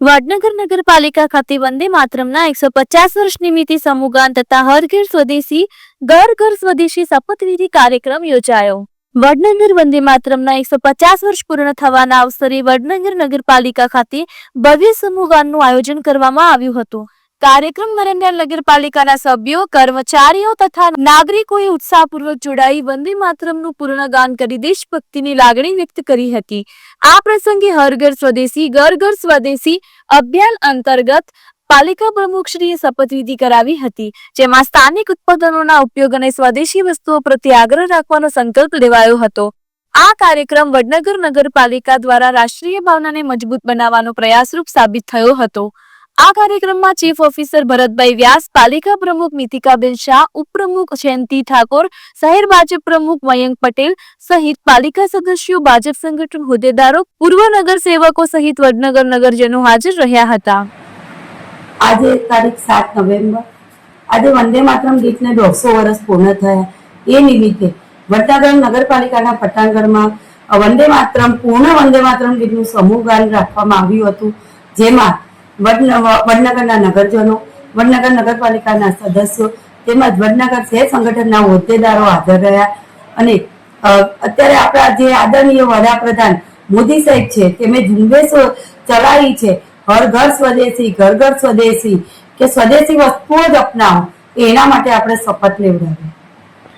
વડનગર નગરપાલિકા ખાતે વંદે માતરમના એકસો પચાસ વર્ષ નિમિત્તે સમૂહગાન તથા હર ઘર સ્વદેશી, ઘર ઘર સ્વદેશી શપથવિધિ કાર્યક્રમ યોજાયો. વડનગર વંદે માતરમના એકસો પચાસ વર્ષ પૂર્ણ થવાના અવસરે વડનગર નગરપાલિકા ખાતે ભવ્ય સમૂહગાનનું આયોજન કરવામાં આવ્યું હતું. કાર્યક્રમ દરમિયાન નગરપાલિકાના સભ્યો, કર્મચારીઓ તથા નાગરિકોએ ઉત્સાહપૂર્વક જોડાઈ વંદે માતરમનું પૂર્ણગાન કરી દેશભક્તિની લાગણી વ્યક્ત કરી હતી. આ પ્રસંગે હર ઘર સ્વદેશી ઘર ઘર સ્વદેશી અભિયાન અંતર્ગત પાલિકા પ્રમુખશ્રીએ શપથવિધિ કરાવી હતી, જેમાં સ્થાનિક ઉત્પાદનોના ઉપયોગ અને સ્વદેશી વસ્તુઓ પ્રત્યે આગ્રહ રાખવાનો સંકલ્પ લેવાયો હતો. આ કાર્યક્રમ વડનગર નગરપાલિકા દ્વારા રાષ્ટ્રીય ભાવનાને મજબૂત બનાવવાનો પ્રયાસરૂપ સાબિત થયો હતો. આ કાર્યક્રમમાં ચીફ ઓફિસર ભરતભાઈ વ્યાસ, પાલિકા પ્રમુખ નીતિકાબેન શાહ, ઉપપ્રમુખ જયંતિ ઠાકોર, શહેર ભાજપ પ્રમુખ મયંક પટેલ સહિત પાલિકા સદસ્યો, ભાજપ સંગઠન હોદ્દેદારો, પૂર્વ નગર સેવકો સહિત વડનગર નગરજનો હાજર રહ્યા હતા. આજે તારીખ સાત નવેમ્બર. આજે વંદે માતરમ ગીતને દોઢસો વર્ષ પૂર્ણ થયા. એ નિમિત્તે વડનગર નગરપાલિકાના પટાંગણમાં વંદે માતરમ, પૂર્ણ વંદે માતરમ ગીતનું સમૂહ ગાન રાખવામાં આવ્યું હતું, જેમાં વડનગરના નગરજનો, વડનગર નગરપાલિકાના સદસ્યો, તેમજ વડનગર શહેર સંગઠનના હોદ્દેદારો હાજર રહ્યા. અને અત્યારે આપણા જે આદરણીય વડાપ્રધાન મોદી સાહેબ છે, તેમણે ઝુંબેશ ચલાવી છે હર ઘર સ્વદેશી, ઘર ઘર સ્વદેશી, કે સ્વદેશી વસ્તુઓ જ અપનાવો એના માટે આપણે શપથ લેવડાવી